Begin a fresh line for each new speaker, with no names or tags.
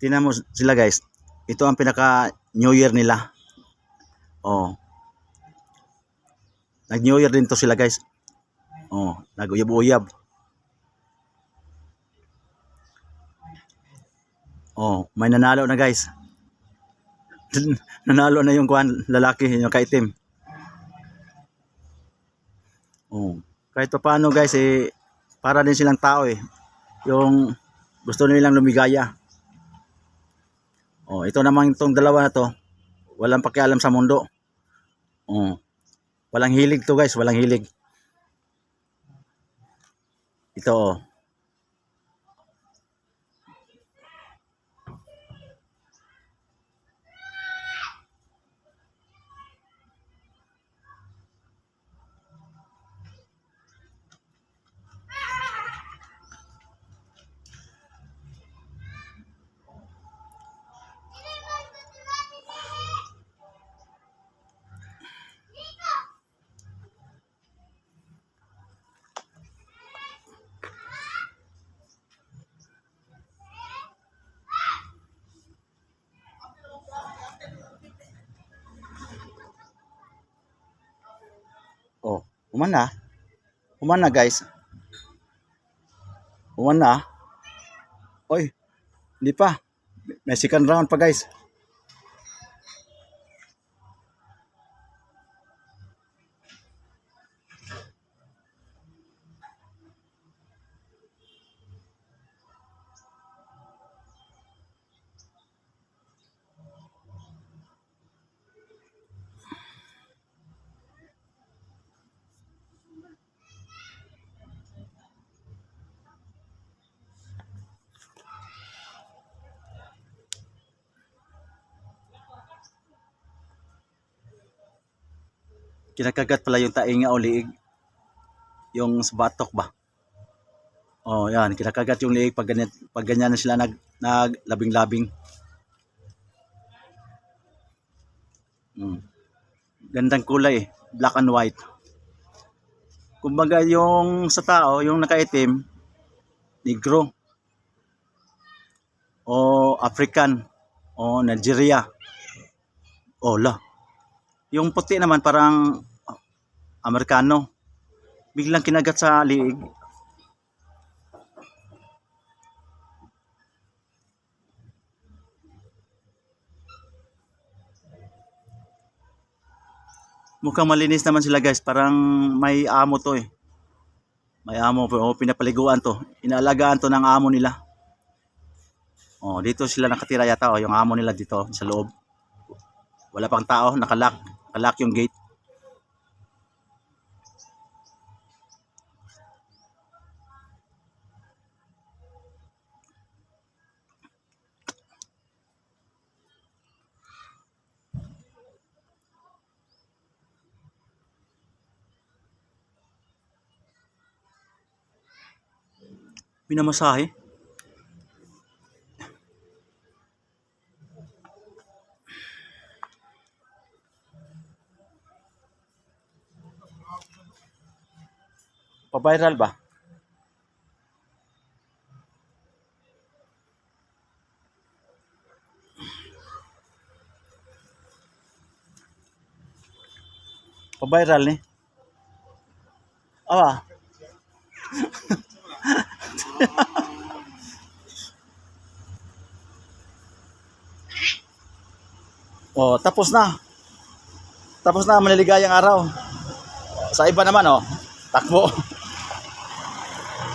Tingnan mo sila guys. Ito ang pinaka New Year nila. Oh. Nag New Year din to sila guys. Oh, naguyab-uyab. Oh, may nanalo na guys. nanalo na yung kuan lalaki yung kaitim. Oh, kahit pa paano guys eh para din silang tao eh. Yung gusto nilang lumigaya. Oh, ito naman itong dalawa na to. Walang pakialam sa mundo. Oh. Walang hilig to guys, walang hilig. Ito oh. Oh, uman na. Uman na guys. Uman na. Oy, hindi pa. May second round pa guys. Kinakagat pala yung tainga o liig. Yung batok ba? Oh, yan. Kinakagat yung liig pag ganyan, pag ganyan na sila nag, naglabing-labing. Hmm. Gandang kulay eh. Black and white. Kumbaga yung sa tao, yung nakaitim, negro. O African. O Nigeria. O la. Yung puti naman parang Amerikano. Biglang kinagat sa liig. Mukhang malinis naman sila guys. Parang may amo to eh. May amo. O, pinapaliguan to. Inaalagaan to ng amo nila. Oh, dito sila nakatira yata oh, yung amo nila dito sa loob. Wala pang tao, nakalock. Nakalock yung gate. Pinamasahe. Pa-viral ba? Pa-viral ni. Ah. oh, tapos na. Tapos na ang maliligayang araw. Sa iba naman oh, takbo.